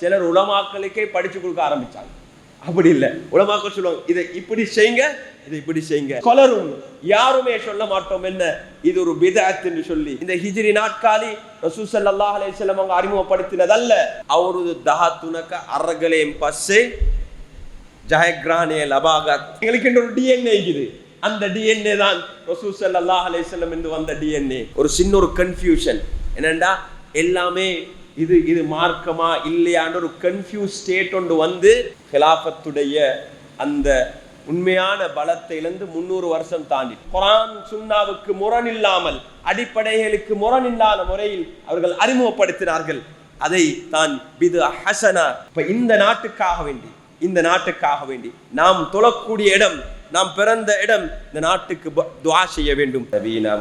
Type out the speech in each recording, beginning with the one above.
சிலர் உலமாக்களுக்கே படிச்சு கொடுக்க ஆரம்பிச்சாங்க. அப்படி இல்லை. உலமாக்கள் சொல்லுவாங்க இதை இப்படி செய்யுங்க இதை இப்படி செய்யுங்க. கொலரும் யாருமே சொல்ல மாட்டோம் என்ன? இது ஒரு பிதாத் என்று சொல்லி. இந்த ஹிஜிரி நாட்காலி ரசூல் ஸல்லல்லாஹு அவங்க அறிமுகப்படுத்தினதல்ல. அவரது தஹாத்துனக்க அரகலேம் பஸ்ஸே ஜஹக்ரானே லபாகத் எங்களுக்கு ஒரு டிஎன்ஏ இருக்குது. அந்த டிஎன்ஏ தான் ரசூல் ஸல்லல்லாஹு அலைஹி இருந்து வந்த டிஎன்ஏ ஒரு சின்ன ஒரு கன்ஃபியூஷன் என்னண்டா? எல்லாமே இது இது மார்க்கமா இல்லையான்னு ஒரு கன்ஃபியூஸ் ஸ்டேட் ஒன்று வந்து ஹிலாபத்துடைய அந்த உண்மையான பலத்தை இழந்து முன்னூறு வருஷம் தாண்டி. குரான் சுன்னாவுக்கு முரண் இல்லாமல் அடிப்படைகளுக்கு முரண் இல்லாத முறையில் அவர்கள் அறிமுகப்படுத்தினார்கள். அதை தான் பிது ஹசனா. இப்ப இந்த நாட்டுக்காக வேண்டி இந்த நாட்டுக்காக வேண்டி நாம் தொழக்கூடிய இடம் நாம் பிறந்த இடம் இந்த நாட்டுக்கு துவா செய்ய வேண்டும். நபீனா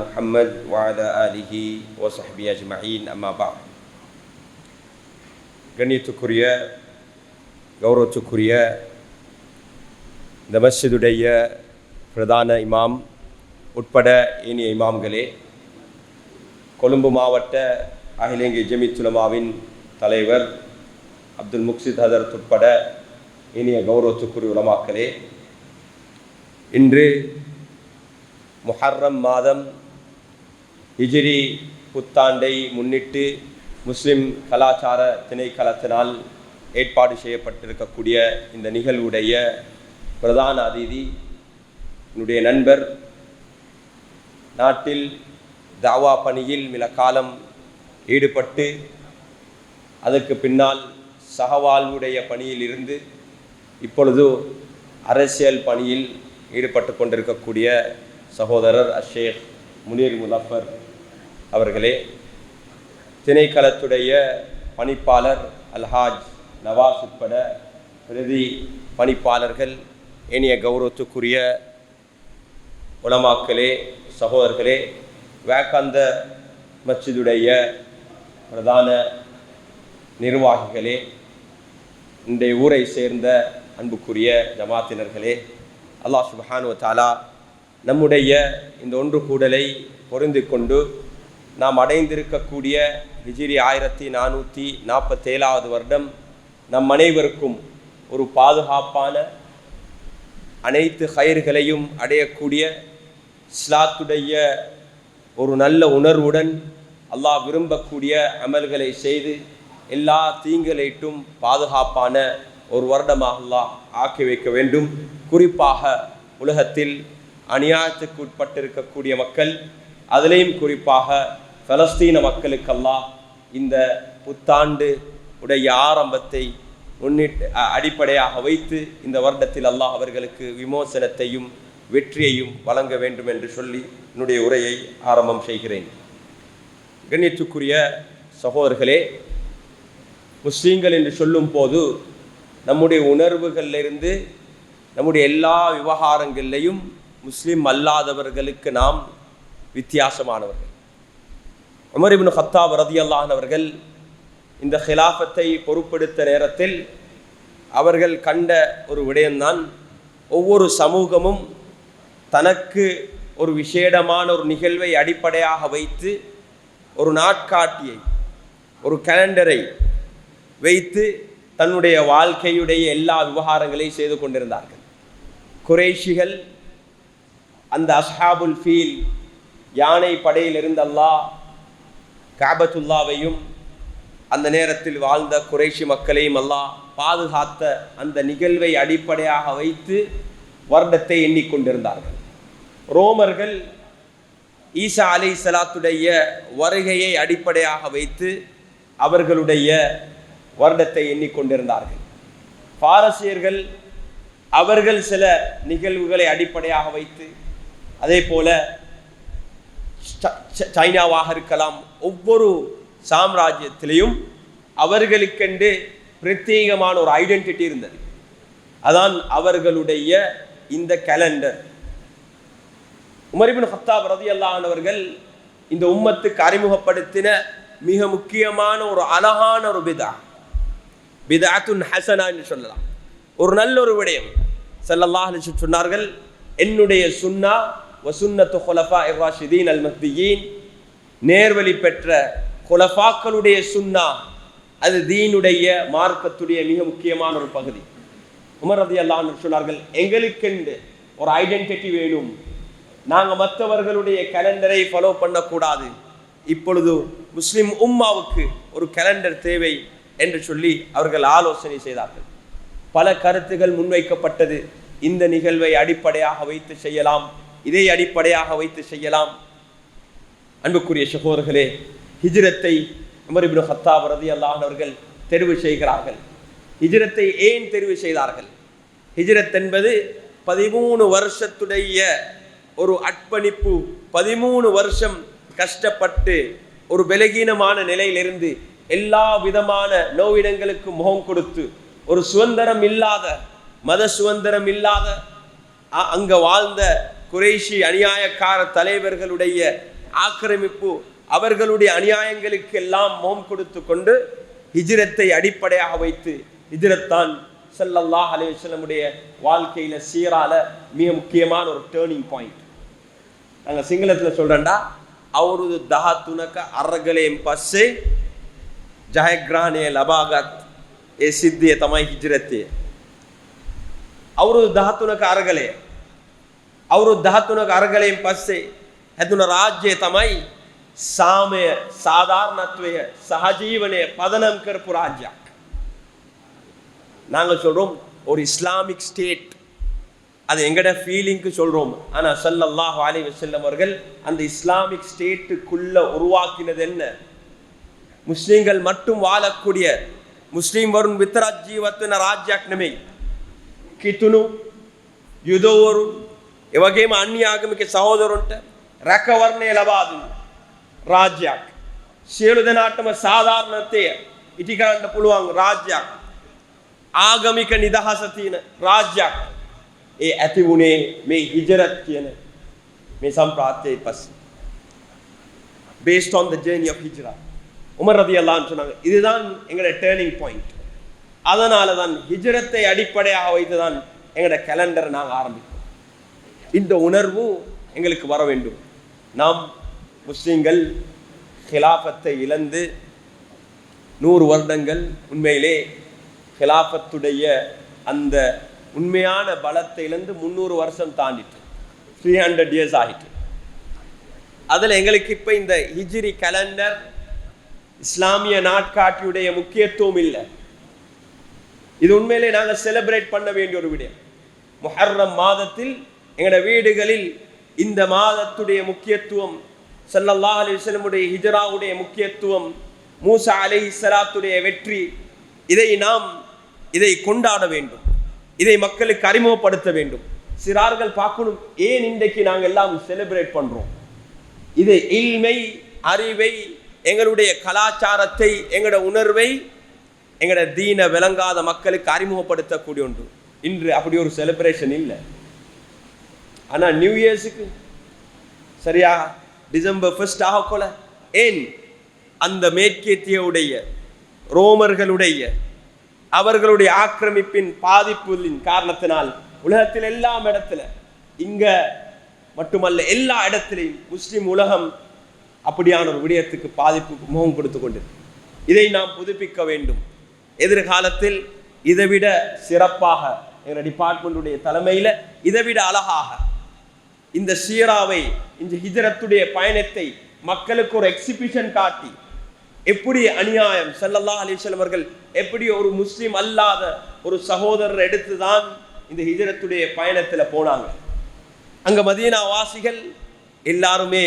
வாத அலிஹி ஓ சஹபி அஜ்மஹீன் அம்மா பா கண்ணியத்துக்குரிய கௌரவத்துக்குரிய இந்த மஸ்ஜிதுடைய பிரதான இமாம் உட்பட ஏனைய இமாம்களே கொழும்பு மாவட்ட அகில இந்திய ஜமித் தலைவர் அப்துல் முக்சித் ஹதரத் உட்பட இனிய கௌரவத்துக்குரிய உலமாக்களே இன்று முஹர்ரம் மாதம் ஹிஜிரி புத்தாண்டை முன்னிட்டு முஸ்லிம் கலாச்சார திணைக்களத்தினால் ஏற்பாடு செய்யப்பட்டிருக்கக்கூடிய இந்த நிகழ்வுடைய பிரதான அதிதி என்னுடைய நண்பர் நாட்டில் தாவா பணியில் மில காலம் ஈடுபட்டு அதற்கு பின்னால் சகவாழ்வுடைய பணியில் இருந்து இப்பொழுது அரசியல் பணியில் ஈடுபட்டு கொண்டிருக்கக்கூடிய சகோதரர் அஷேக் முனீர் முலஃபர் அவர்களே. திணைக்களத்துடைய பணிப்பாளர் அல்ஹாஜ் நவாஸ் உட்பட பிரதி பணிப்பாளர்கள் ஏனைய கௌரவத்துக்குரிய உலமாக்களே சகோதரர்களே வேக்காந்த மஸ்ஜிதுடைய பிரதான நிர்வாகிகளே இன்றைய ஊரை சேர்ந்த அன்புக்குரிய ஜமாத்தினர்களே அல்லாஹ் சுபஹானுவ தாலா நம்முடைய இந்த ஒன்று கூடலை பொருந்து கொண்டு நாம் அடைந்திருக்கக்கூடிய ஹிஜிரி ஆயிரத்தி நானூற்றி நாற்பத்தேழாவது வருடம் நம் அனைவருக்கும் ஒரு பாதுகாப்பான அனைத்து கயிர்களையும் அடையக்கூடிய இஸ்லாத்துடைய ஒரு நல்ல உணர்வுடன் அல்லாஹ் விரும்பக்கூடிய அமல்களை செய்து எல்லா தீங்களைட்டும் பாதுகாப்பான ஒரு வருடமாக அல்லாஹ் ஆக்கி வைக்க வேண்டும். குறிப்பாக உலகத்தில் அநியாயத்துக்கு உட்பட்டிருக்கக்கூடிய மக்கள் அதிலையும் குறிப்பாக பலஸ்தீன மக்களுக்கெல்லாம் இந்த புத்தாண்டு உடைய ஆரம்பத்தை முன்னிட்டு அடிப்படையாக வைத்து இந்த வருடத்தில் அல்லாஹ் அவர்களுக்கு விமோசனத்தையும் வெற்றியையும் வழங்க வேண்டும் என்று சொல்லி என்னுடைய உரையை ஆரம்பம் செய்கிறேன். கண்ணியத்துக்குரிய சகோதரர்களே முஸ்லீம்கள் என்று சொல்லும் போது நம்முடைய உணர்வுகளிலிருந்து நம்முடைய எல்லா விவகாரங்களிலையும் முஸ்லீம் அல்லாதவர்களுக்கு நாம் வித்தியாசமானவர்கள். உமர் இப்னு ஹத்தாப் ரதியல்லாஹன் அவர்கள் இந்த ஹிலாஃபத்தை பொறுப்பெடுத்த நேரத்தில் அவர்கள் கண்ட ஒரு விடயம்தான் ஒவ்வொரு சமூகமும் தனக்கு ஒரு விசேடமான ஒரு நிகழ்வை அடிப்படையாக வைத்து ஒரு நாட்காட்டியை ஒரு கேலண்டரை வைத்து தன்னுடைய வாழ்க்கையுடைய எல்லா விவகாரங்களையும் செய்து கொண்டிருந்தார்கள். குறைஷிகள் அந்த அஸ்ஹாபுல் ஃபீல் யானை படையில் அல்லாஹ் காபத்துல்லாவையும் அந்த நேரத்தில் வாழ்ந்த குறைஷி மக்களையும் அல்லாஹ் பாதுகாத்த அந்த நிகழ்வை அடிப்படையாக வைத்து வருடத்தை எண்ணிக்கொண்டிருந்தார்கள் ரோமர்கள் ஈசா அலை சலாத்துடைய வருகையை அடிப்படையாக வைத்து அவர்களுடைய வருடத்தை எண்ணிக்கொண்டிருந்தார்கள் பாரசியர்கள் அவர்கள் சில நிகழ்வுகளை அடிப்படையாக வைத்து அதே போல சைனாவாக இருக்கலாம். ஒவ்வொரு சாம்ராஜ்யத்திலையும் அவர்களுக்கென்று பிரத்யேகமான ஒரு ஐடென்டிட்டி இருந்தது. அதான் அவர்களுடைய இந்த கேலண்டர் உமரிபின் ஹத்தாப் பிரதி அல்லானவர்கள் இந்த உம்மத்துக்கு அறிமுகப்படுத்தின மிக முக்கியமான ஒரு அழகான ஒரு பிதா. பிதாத்துன் ஹசனா என்று சொல்லலாம். ஒரு நல்ல ஒரு விடயம். செல்லல்லாஹ் சொன்னார்கள் என்னுடைய சுன்னா வசுன்னத்து ஹுலஃபா இர்ராஷிதீன் அல் மஹ்தியீன் நேர்வழி பெற்ற ஹுலஃபாக்களுடைய சுன்னா அது தீனுடைய மார்க்கத்துடைய மிக முக்கியமான ஒரு பகுதி. உமர் ரதி அல்லான்னு சொன்னார்கள் எங்களுக்கென்று ஒரு ஐடென்டிட்டி வேணும். நாங்கள் மற்றவர்களுடைய கேலண்டரை ஃபாலோ பண்ணக்கூடாது. இப்பொழுது முஸ்லிம் உம்மாவுக்கு ஒரு கேலண்டர் தேவை என்று சொல்லி அவர்கள் ஆலோசனை செய்தார்கள். பல கருத்துகள் முன்வைக்கப்பட்டது. இந்த நிகழ்வை அடிப்படையாக வைத்து செய்யலாம். இதை அடிப்படையாக வைத்து செய்யலாம். அன்புக்குரிய சகோதரர்களே ஹிஜ்ரத்தை உமர் இப்னு ஹத்தாப் ரலியல்லாஹு தெரிவு செய்கிறார்கள். ஹிஜ்ரத்தை ஏன் தெரிவு செய்தார்கள்? ஹிஜ்ரத் என்பது பதிமூணு வருஷத்துடைய ஒரு அர்ப்பணிப்பு பதிமூணு வருஷம் கஷ்டப்பட்டு ஒரு பலகீனமான நிலையிலிருந்து எல்லா விதமான நோவிடங்களுக்கு முகம் கொடுத்து ஒரு சுதந்திரம் இல்லாத மத சுதந்திரம் இல்லாத அ- அங்க வாழ்ந்த குறைஷி அநியாயக்கார தலைவர்களுடைய ஆக்கிரமிப்பு அவர்களுடைய அநியாயங்களுக்கெல்லாம் மோம் கொடுத்து கொண்டு ஹிஜ்ரத்தை அடிப்படையாக வைத்து ஹிஜ்ரத்தான் செல்லல்லாஹ் அலைவசலமுடைய வாழ்க்கையில் சீரால மிக முக்கியமான ஒரு டேர்னிங் பாயிண்ட் நாங்கள் சிங்களத்தில் சொல்கிறேன்டா அவரது தஹா துணக்க அறகலையும் பஸ்ஸு ஜஹக்ரானே லபாகத் ஏ சித்திய தமாய் ஹிஜ்ரத்தே. அவரது தஹா துணக்க அறகலே අවුරුදු 13ක අරගලයෙන් පස්සේ හැදුන රාජ්‍යය තමයි සාමය சாதாரணත්වය සහජීවනය පදනම් කරපු රාජ්‍යයක්. நாங்கள் சொல்றோம் ஒரு இஸ்லாமிக் ஸ்டேட். அது எங்கட ஃபீலிங்க்கு சொல்கிறோம் ஆனால் சல்லல்லாஹு அலி வசல்லம் அவர்கள் அந்த இஸ்லாமிக் ஸ்டேட்டுக்குள்ளே உருவாக்கினது என்ன முஸ்லீம்கள் மட்டும் வாழக்கூடிய முஸ்லீம் வரும் வித்தராஜீவத்தின ராஜ்யாக்னமே கித்துனு யுதோவரும் කිතුණු යුදවරු එවැගේම අන්‍ය ආගමික සහෝදරන්ට රැකවරණය ලබා දුන්න රාජ්‍යයක් සියලු දෙනාටම සාධාරණත්වය ඉටි කරන්න පුළුවන් රාජ්‍යයක් ආගමික නිදහස තියෙන රාජ්‍යයක් ඒ ඇති වුණේ මේ හිජරත් කියන මේ සම්ප්‍රාත්‍යයේ පස්සේ based on the journey of hijrah Umar ரதி சொன்னாங்க இதுதான் எங்களோட டேர்னிங் பாயிண்ட் அதனால தான் ஹிஜ்ரத்தை அடிப்படையாக வைத்து தான் எங்களோட கேலண்டரை நாங்கள் ஆரம்பித்தோம் இந்த உணர்வு எங்களுக்கு வர வேண்டும். நாம் முஸ்லீம்கள் ஹிலாஃபத்தை இழந்து நூறு வருடங்கள் உண்மையிலே ஹிலாஃபத்துடைய அந்த உண்மையான பலத்தை இழந்து முந்நூறு வருஷம் தாண்டிட்டு த்ரீ ஹண்ட்ரட் இயர்ஸ் ஆகிட்டு. அதில் எங்களுக்கு இப்போ இந்த ஹிஜ்ரி கலண்டர் இஸ்லாமிய நாட்காட்டியுடைய முக்கியத்துவம் இல்லை. இது உண்மையிலே நாங்கள் செலிப்ரேட் பண்ண வேண்டிய ஒரு விடயம். முஹர்ரம் மாதத்தில் எங்களோட வீடுகளில் இந்த மாதத்துடைய முக்கியத்துவம் சல்லல்லா அலி வல்லமுடைய ஹிஜராவுடைய முக்கியத்துவம் மூசா அலைஹி ஸலாத்துடைய வெற்றி இதை நாம் இதை கொண்டாட வேண்டும். இதை மக்களுக்கு அறிமுகப்படுத்த வேண்டும். சிறார்கள் பார்க்கணும் ஏன் இன்றைக்கு நாங்கள் எல்லாம் செலிப்ரேட் பண்ணுறோம் இது இல்மை அறிவை எங்களுடைய கலாச்சாரத்தை எங்களோட உணர்வை எங்களோட தீன விளங்காத மக்களுக்கு அறிமுகப்படுத்தக்கூடிய ஒன்று. இன்று அப்படி ஒரு செலிப்ரேஷன் இல்லை. ஆனால் நியூ இயர்ஸுக்கு சரியா? டிசம்பர் ஃபர்ஸ்ட் ஆகக்கொள்ள ஏன்? அந்த மேற்கேத்தியுடைய ரோமர்களுடைய அவர்களுடைய ஆக்கிரமிப்பின் பாதிப்புகளின் காரணத்தினால் உலகத்தில் எல்லா இடத்துல இங்க மட்டுமல்ல எல்லா இடத்திலையும் முஸ்லிம் உலகம் அப்படியான ஒரு விடயத்துக்கு பாதிப்பு முகம் கொடுத்து கொண்டது இதை நாம் புதுப்பிக்க வேண்டும். எதிர்காலத்தில் இதைவிட சிறப்பாக எங்கள் டிபார்ட்மெண்ட்டுடைய தலைமையில் இதைவிட அழகாக இந்த சீராவை இந்த ஹிஜரத்துடைய பயணத்தை மக்களுக்கு ஒரு எக்ஸிபிஷன் காட்டி எப்படி அநியாயம் ஸல்லல்லாஹு அலைஹி அவர்கள் எப்படி ஒரு முஸ்லீம் அல்லாத ஒரு சகோதரர் எடுத்து தான் இந்த ஹிஜரத்துடைய பயணத்தில் போனாங்க. அங்கே மதீனா வாசிகள் எல்லாருமே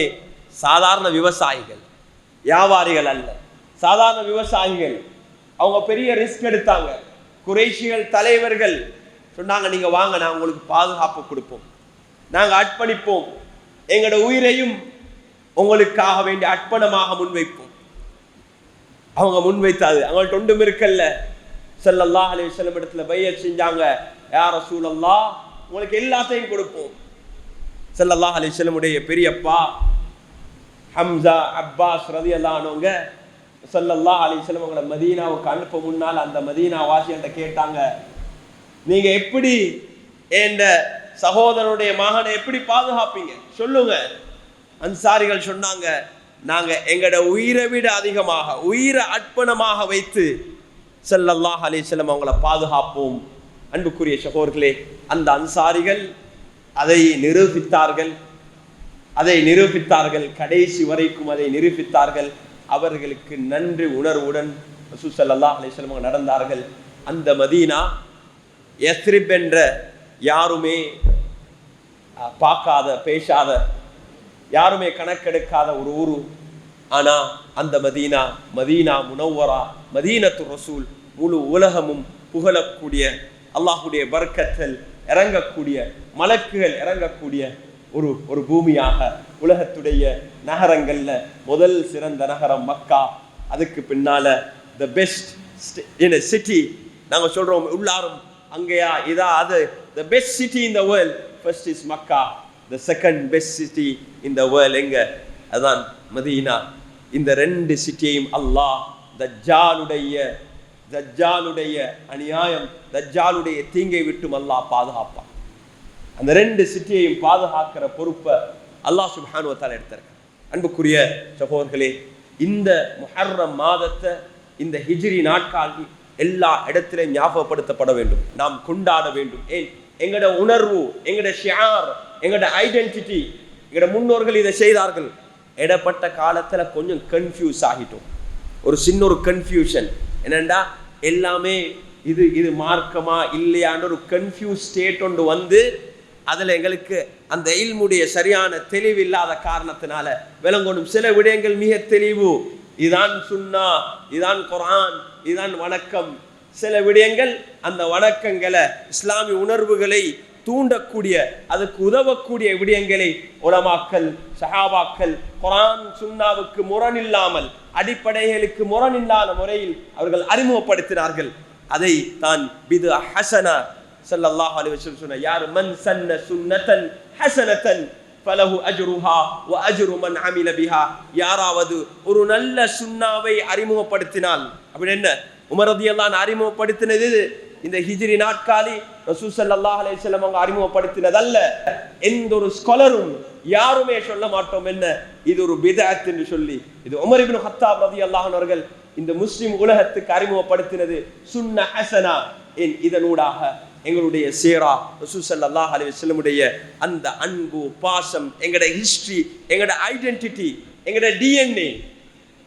சாதாரண விவசாயிகள் வியாபாரிகள் அல்ல. சாதாரண விவசாயிகள். அவங்க பெரிய ரிஸ்க் எடுத்தாங்க. குறைஷிகள் தலைவர்கள் சொன்னாங்க நீங்கள் வாங்க நான் உங்களுக்கு பாதுகாப்பு கொடுப்போம். நாங்கள் அர்ப்பணிப்போம். எங்களோட உயிரையும் உங்களுக்காக வேண்டிய அர்ப்பணமாக முன்வைப்போம். அவங்க முன்வைத்தாது அவங்கள்ட்ட ஒன்றும் இருக்கல்ல. செல்லல்லா அலைஹி செல்லும் இடத்துல பையத் செஞ்சாங்க. யார சூழல்லா உங்களுக்கு எல்லாத்தையும் கொடுப்போம். செல்லல்லா அலைஹி செல்லமுடைய பெரியப்பா ஹம்சா அப்பாஸ் ரதி அல்லானவங்க செல்லல்லா அலைஹி வஸல்லம் அவங்கள மதீனாவுக்கு அனுப்ப முன்னால் அந்த மதீனா வாசியன்ட்ட கேட்டாங்க நீங்கள் எப்படி என்ற சகோதரனுடைய மகனை எப்படி பாதுகாப்பீங்க? சொல்லுங்க. அன்சாரிகள் சொன்னாங்க நாங்க எங்கட உயிரை விட அதிகமாக உயிரை அர்ப்பணமாக வைத்து செல்லல்லாஹ் அலைஹி அவங்கள பாதுகாப்போம். அன்புக்குரிய சகோர்களே அந்த அன்சாரிகள் அதை நிரூபித்தார்கள். அதை நிரூபித்தார்கள். கடைசி வரைக்கும் அதை நிரூபித்தார்கள். அவர்களுக்கு நன்றி உணர்வுடன் ரசூல் ஸல்லல்லாஹு அலைஹி அவங்க நடந்தார்கள். அந்த மதீனா எஸ்ரிப் என்ற யாருமே பார்க்காத பேசாத யாருமே கணக்கெடுக்காத ஒரு ஊரு. ஆனால் அந்த மதீனா மதீனா முனவரா மதீனத்து ரசூல் முழு உலகமும் புகழக்கூடிய அல்லாஹுடைய பர்க்கத்தல் இறங்கக்கூடிய மலக்குகள் இறங்கக்கூடிய ஒரு ஒரு பூமியாக உலகத்துடைய நகரங்களில் முதல் சிறந்த நகரம் மக்கா. அதுக்கு பின்னால் த பெஸ்ட் இன் சிட்டி நாங்கள் சொல்கிறோம் உள்ளாரும் அங்கேயா இதா அது. The best city in the world first is Mecca the second best city in the world எங்க? அதான் மதீனா. இந்த ரெண்டு சிட்டியையும் அல்லாஹ் தஜ்ஜாலுடைய தஜ்ஜாலுடைய அநியாயம் தஜ்ஜாலுடைய தீங்கை விட்டும் அல்லாஹ் பாதுகாப்பான். அந்த ரெண்டு சிட்டியையும் பாதுகாக்கிற பொறுப்பை அல்லாஹ் சுபானுவத்தால் வத்தால எடுத்திருக்கான். அன்புக்குரிய சகோதர்களே இந்த முஹர்ரம் மாதத்தை இந்த ஹிஜ்ரி நாட்கால் எல்லா இடத்திலையும் ஞாபகப்படுத்தப்பட வேண்டும். நாம் கொண்டாட வேண்டும். ஏன்? எங்கட உணர்வு எங்கட ஷியார் எங்கட ஐடென்டிட்டி எங்கட முன்னோர்கள் இதை செய்தார்கள். இடப்பட்ட காலத்துல கொஞ்சம் கன்ஃபியூஸ் ஆகிட்டோம். ஒரு சின்ன ஒரு கன்ஃபியூஷன் என்னண்டா? எல்லாமே இது இது மார்க்கமா இல்லையான்னு ஒரு கன்ஃபியூஸ் ஸ்டேட் ஒன்று வந்து அதில் எங்களுக்கு அந்த இல்முடைய சரியான தெளிவு இல்லாத காரணத்தினால விளங்கணும். சில விடயங்கள் மிக தெளிவு. இதான் சுன்னா இதான் குரான் இதான் வணக்கம். சில விடயங்கள் அந்த வணக்கங்களை இஸ்லாமிய உணர்வுகளை தூண்டக்கூடிய அதுக்கு உதவக்கூடிய விடயங்களை உலமாக்கல் சஹாபாக்கள் குரான் சுன்னாவுக்கு முரணில்லாமல் அடிப்படைகளுக்கு முரணில்லாத முறையில் அவர்கள் அறிமுகப்படுத்தினார்கள். அதை தான் பிது ஹசனா ஸல்லல்லாஹு அலைஹி வஸல்லம் சொன்ன யார்? மன் சன்ன சுன்னதன் ஹசனதன் பலகு அஜுருஹா வ அஜுரு மன் அமில பிஹா. யாராவது ஒரு நல்ல சுன்னாவை அறிமுகப்படுத்தினால் அப்படின்னு என்ன? உமரதியெல்லாம் அறிமுகப்படுத்தினது இந்த ஹிஜ்ரி நாட்காலி ரசூல் ஸல்லல்லாஹு அவங்க அறிமுகப்படுத்தினதல்ல. எந்த ஒரு ஸ்காலரும் யாருமே சொல்ல மாட்டோம் என்ன? இது ஒரு பிதாத் என்று சொல்லி. இது உமரிபின் ஹத்தாப் ரதி அல்லாஹர்கள் அவர்கள் இந்த முஸ்லிம் உலகத்துக்கு அறிமுகப்படுத்தினது. சுன்ன ஹசனா என் இதனூடாக எங்களுடைய சேரா ரசூல் அல்லாஹ் அலைஹி வஸல்லமுடைய அந்த அன்பு பாசம் எங்களோட ஹிஸ்டரி எங்களோட ஐடென்டிட்டி எங்களோட டிஎன்ஏ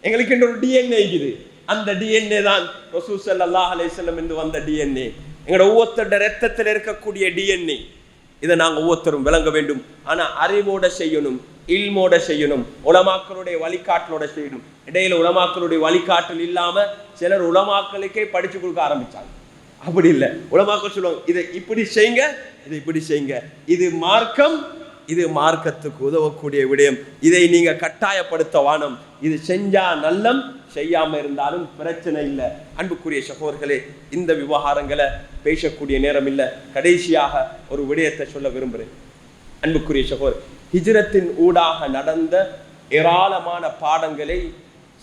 எங்களுக்கு இன்னொரு டிஎன்ஏ இது அந்த டிஎன்ஏ தான் ரசூசல் அல்லாஹ் அலேசல்லம் என்று வந்த டிஎன்ஏ எங்களோட ஒவ்வொருத்தரோட ரத்தத்தில் இருக்கக்கூடிய டிஎன்ஏ இதை நாங்கள் ஒவ்வொருத்தரும் விளங்க வேண்டும். ஆனால் அறிவோட செய்யணும் இல்மோட செய்யணும் உலமாக்களுடைய வழிகாட்டலோட செய்யணும். இடையில உலமாக்களுடைய வழிகாட்டல் இல்லாமல் சிலர் உலமாக்களுக்கே படிச்சு கொடுக்க ஆரம்பித்தாங்க அப்படி இல்லை. உலமாக்கள் சொல்லுவாங்க இதை இப்படி செய்யுங்க இதை இப்படி செய்யுங்க. இது மார்க்கம் இது மார்க்கத்துக்கு உதவக்கூடிய விடயம். இதை நீங்க கட்டாயப்படுத்த வானம். இது செஞ்சா நல்லம் செய்யாம இருந்தாலும் பிரச்சனை இல்லை. அன்புக்குரிய சகோதரர்களே இந்த விவகாரங்களை பேசக்கூடிய நேரம் இல்லை. கடைசியாக ஒரு விடயத்தை சொல்ல விரும்புகிறேன் அன்புக்குரிய சகோதரர் ஹிஜ்ரத்தின் ஊடாக நடந்த ஏராளமான பாடங்களை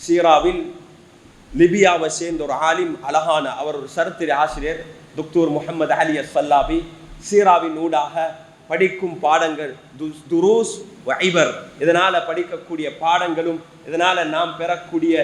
சீராவில் லிபியாவை சேர்ந்த ஒரு ஆலிம் அழகான அவர் ஒரு சரித்திர ஆசிரியர் துக்தூர் முகமது அலி அஸ்ஸல்லாபி சீராவின் ஊடாக படிக்கும் பாடங்கள் துரூஸ் வைபர் இதனால் படிக்கக்கூடிய பாடங்களும் இதனால் நாம் பெறக்கூடிய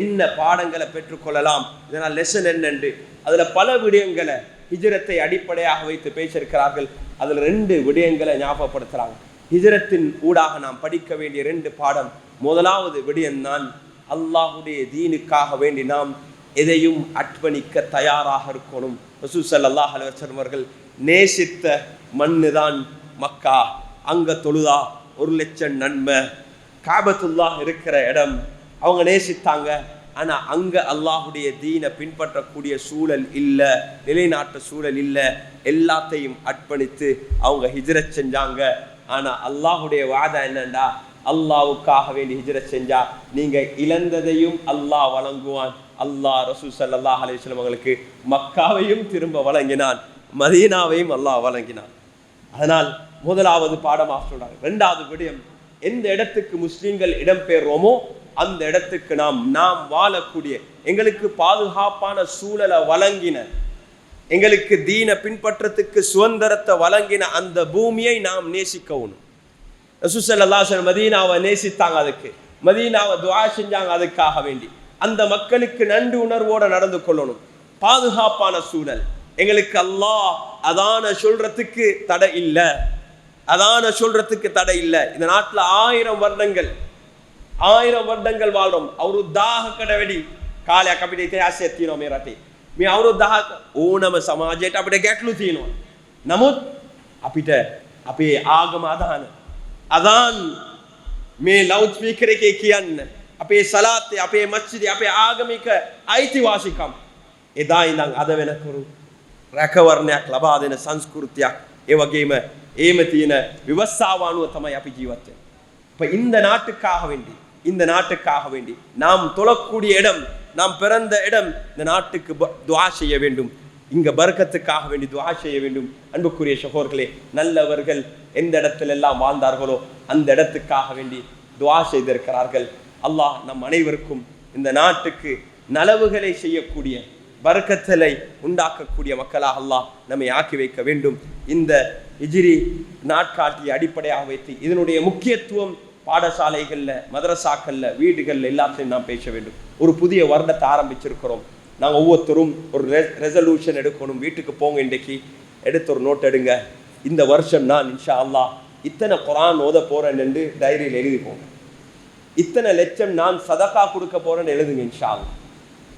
என்ன பாடங்களை பெற்றுக்கொள்ளலாம் இதனால் லெசன் என்னென்று அதில் பல விடயங்களை ஹிஜரத்தை அடிப்படையாக வைத்து பேசியிருக்கிறார்கள். அதில் ரெண்டு விடயங்களை ஞாபகப்படுத்துகிறாங்க ஹிஜரத்தின் ஊடாக நாம் படிக்க வேண்டிய ரெண்டு பாடம். முதலாவது விடயம் தான் அல்லாஹுடைய தீனுக்காக வேண்டி நாம் எதையும் அர்ப்பணிக்க தயாராக இருக்கணும். ரசூல் அல்லாஹ் அலைஹி அவர்கள் நேசித்த மண்ணு தான் மக்கா அங்கே தொழுதா ஒரு லட்சம் நன்மை. காபத்துல்லா இருக்கிற இடம் அவங்க நேசித்தாங்க. ஆனால் அங்கே அல்லாஹுடைய தீனை பின்பற்றக்கூடிய சூழல் இல்லை நிலைநாட்ட சூழல் இல்லை. எல்லாத்தையும் அர்ப்பணித்து அவங்க ஹிஜ்ரத் செஞ்சாங்க. ஆனால் அல்லாஹுடைய வாதம் என்னண்டா? அல்லாவுக்காக வேண்டி ஹிஜ்ரத் செஞ்சா. நீங்கள் இழந்ததையும் அல்லாஹ் வழங்குவான். அல்லாஹ் ரசூ சல்லாஹ் அலைஹி அவங்களுக்கு மக்காவையும் திரும்ப வழங்கினான். மதீனாவையும் அல்லாஹ் வழங்கினான். அதனால் முதலாவது பாடமாக சொல்றாங்க. ரெண்டாவது விடயம் எந்த இடத்துக்கு முஸ்லீம்கள் இடம்பெறுறோமோ அந்த இடத்துக்கு நாம் நாம் வாழக்கூடிய எங்களுக்கு பாதுகாப்பான சூழலை வழங்கின எங்களுக்கு தீன பின்பற்றத்துக்கு சுதந்திரத்தை வழங்கின அந்த பூமியை நாம் நேசிக்கணும் ரசூசல்லாசன் மதீனாவை நேசித்தாங்க அதுக்கு. மதீனாவை துவா செஞ்சாங்க அதுக்காக வேண்டி. அந்த மக்களுக்கு நன்றி உணர்வோடு நடந்து கொள்ளணும். பாதுகாப்பான சூழல். எங்களுக்கு அல்லாஹ் அதான சொல்றதுக்கு தடை இல்லை. அதான சொல்றதுக்கு தடை இல்லை. இந்த நாட்டில் ஆயிரம் வருடங்கள் ஆயிரம் வருடங்கள் வாழ்றோம். ಅವರು ದಾಹ ಕಡವಡಿ ಕಾಲ ಕಪಿಟೈತೆ ಆಸೆ ತಿನ್ನೋ ಮೇರಾತಿ ಮೇ ಅವರು ದಾಹ ඕනම සමාජයට අපිට ගැටලු තියෙනවා. නමුත් අපිට අපේ ආගම අදහන අදාන් මේ ලවුඩ් ස්පීකර් එකේ කියන්න අපේ සලාත් අපේ මස්ජිදේ අපේ ආගමික අයිතිවාසිකම් එදා ඉඳන් අද වෙනකරු රැකවරණයක් ලබා දෙන සංස්කෘතියක් ඒ වගේම ඒම තියෙන විවස්සාව අනුව තමයි අපි ජීවත් වෙන්නේ. இப்ப இந்த நாட்டுக்காக வேண்டி இந்த நாட்டுக்காக வேண்டி நாம் தொழக்கூடிய இடம் நாம் பிறந்த இடம் இந்த நாட்டுக்கு ப- துஆ செய்ய வேண்டும் இங்க பர்க்கத்துக்காக வேண்டி துஆ செய்ய வேண்டும் அன்புக்குரிய சகோதரர்களே நல்லவர்கள் எந்த இடத்துல எல்லாம் வாழ்ந்தார்களோ அந்த இடத்துக்காக வேண்டி துஆ செய்திருக்கிறார்கள் அல்லாஹ் நம் அனைவருக்கும் இந்த நாட்டுக்கு நலவுகளை செய்யக்கூடிய பரக்கத்தலை உண்டாக்கக்கூடிய மக்களாக அல்லாஹ் நம்மை ஆக்கி வைக்க வேண்டும். இந்த இஜிரி நாட்காட்டியை அடிப்படையாக வைத்து இதனுடைய முக்கியத்துவம் பாடசாலைகளில் மதரசாக்களில் வீடுகளில் எல்லாத்தையும் நாம் பேச வேண்டும். ஒரு புதிய வருடத்தை ஆரம்பிச்சிருக்கிறோம். நாங்கள் ஒவ்வொருத்தரும் ஒரு ரெசல்யூஷன் எடுக்கணும். வீட்டுக்கு போங்க இன்றைக்கு. எடுத்து ஒரு நோட் எடுங்க. இந்த வருஷம் நான் இன்ஷா அல்லாஹ் இத்தனை குரான் ஓத போகிறேன் என்று டைரியில் எழுதி போங்க இத்தனை லட்சம் நான் சதக்கா கொடுக்க போகிறேன்னு எழுதுங்க இன்ஷா அல்லா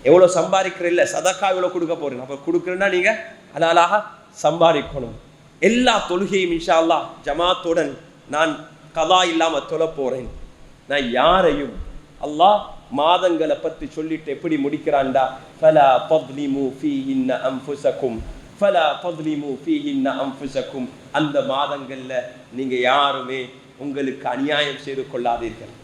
எவ்வளோ சம்பாதிக்கிற இல்லை சதக்கா இவ்வளோ கொடுக்க போறீங்க. அப்போ கொடுக்குறேன்னா நீங்க அலாலாக சம்பாதிக்கணும். எல்லா தொழுகையும் இன்ஷா அல்லாஹ் ஜமாத்துடன் நான் கதா இல்லாமல் தொலை போறேன். நான் யாரையும் அல்லாஹ் மாதங்களை பற்றி சொல்லிட்டு எப்படி முடிக்கிறான்டா? ஃபலா பத்லிமு இன்ன அன்ஃபுஸக்கும் ஃபலா பத்லிமு இன்ன அம்ஃபுசக்கும் அந்த மாதங்களில் நீங்கள் யாருமே உங்களுக்கு அநியாயம் செய்து கொள்ளாதீர்கள்.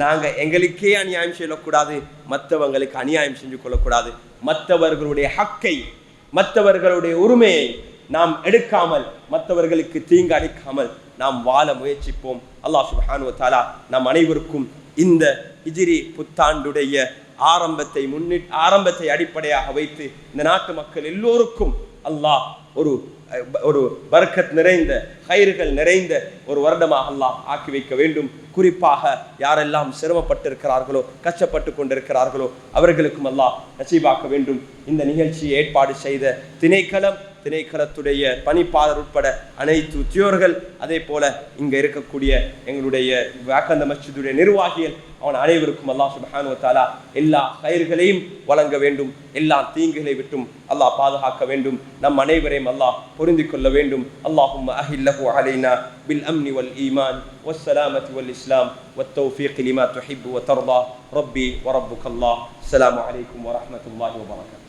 நாங்கள் எங்களுக்கே அநியாயம் செய்யக்கூடாது மற்றவங்களுக்கு அநியாயம் செஞ்சு கொள்ளக்கூடாது. மற்றவர்களுடைய ஹக்கை மற்றவர்களுடைய உரிமையை நாம் எடுக்காமல் மற்றவர்களுக்கு தீங்கு அளிக்காமல் நாம் வாழ முயற்சிப்போம். அல்லாஹ் சுப்ஹானு தாலா நம் அனைவருக்கும் இந்த இஜிரி புத்தாண்டுடைய ஆரம்பத்தை முன்னிட்டு ஆரம்பத்தை அடிப்படையாக வைத்து இந்த நாட்டு மக்கள் எல்லோருக்கும் அல்லாஹ் ஒரு ஒரு வர்க்கத் நிறைந்த கயிறுகள் நிறைந்த ஒரு வருடமாக அல்லாஹ் ஆக்கி வைக்க வேண்டும். குறிப்பாக யாரெல்லாம் சிரமப்பட்டிருக்கிறார்களோ கஷ்டப்பட்டு கொண்டிருக்கிறார்களோ அவர்களுக்கும் அல்லாஹ் நசீபாக்க வேண்டும். இந்த நிகழ்ச்சியை ஏற்பாடு செய்த திணைக்களம் திணைக்களத்துடைய பணிப்பாளர் உட்பட அனைத்து உத்தியோர்கள் அதே போல இங்க இருக்கக்கூடிய எங்களுடைய வாக்கந்த மஸ்ஜிதுடைய நிர்வாகிகள் அவன் அனைவருக்கும் அல்லாஹ் சுப்ஹானு வ தஆலா எல்லா கயிர்களையும் வழங்க வேண்டும் எல்லா தீங்குகளை விட்டும் அல்லாஹ் பாதுகாக்க வேண்டும் நம் அனைவரையும் அல்லாஹ் பொருந்திக் கொள்ள வேண்டும் அல்லாஹும் அஹில்லஹு அலைனா பில் அம்னி வல் ஈமான் والسلامة والإسلام والتوفيق لما تحب وترضى ربي وربك الله السلام عليكم ورحمة الله وبركاته